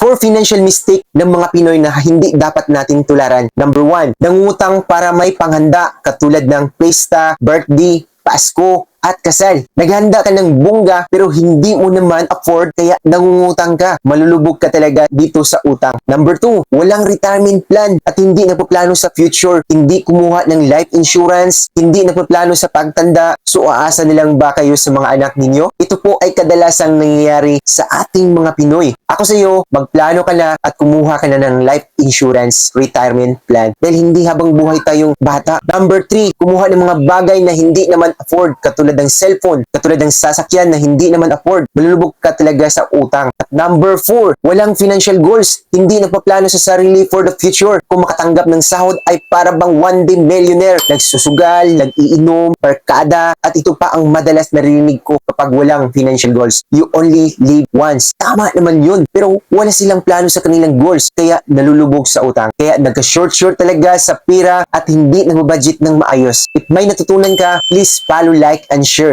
Four financial mistake ng mga Pinoy na hindi dapat nating tularan. Number one, nangungutang para may panghanda katulad ng pesta, birthday, Pasko, at kasal. Naghanda ka ng bongga pero hindi mo naman afford kaya nangungutang ka. Malulubog ka talaga dito sa utang. Number two, walang retirement plan at hindi nagpaplano sa future. Hindi kumuha ng life insurance, hindi nagpaplano sa pagtanda. So aasa nilang ba kayo sa mga anak ninyo? Ito po ay kadalasang nangyayari sa ating mga Pinoy. Ako sa iyo, magplano ka na at kumuha ka na ng life insurance retirement plan dahil hindi habang buhay tayong bata. Number three, kumuha ng mga bagay na hindi naman afford katulad ng cellphone, katulad ng sasakyan na hindi naman afford. Malulubog ka talaga sa utang. At number four, walang financial goals. Hindi nagpaplano sa sarili for the future. Kung makatanggap ng sahod ay para bang one day millionaire. Nagsusugal, nag-iinom, barkada, at ito pa ang madalas narinig ko kapag walang financial goals. You only live once. Tama naman yun. Pero wala silang plano sa kanilang goals. Kaya nalulubog sa utang. Kaya nagka-short-short talaga sa pira at hindi nagbabudget ng maayos. If may natutunan ka, please follow, like, and unsure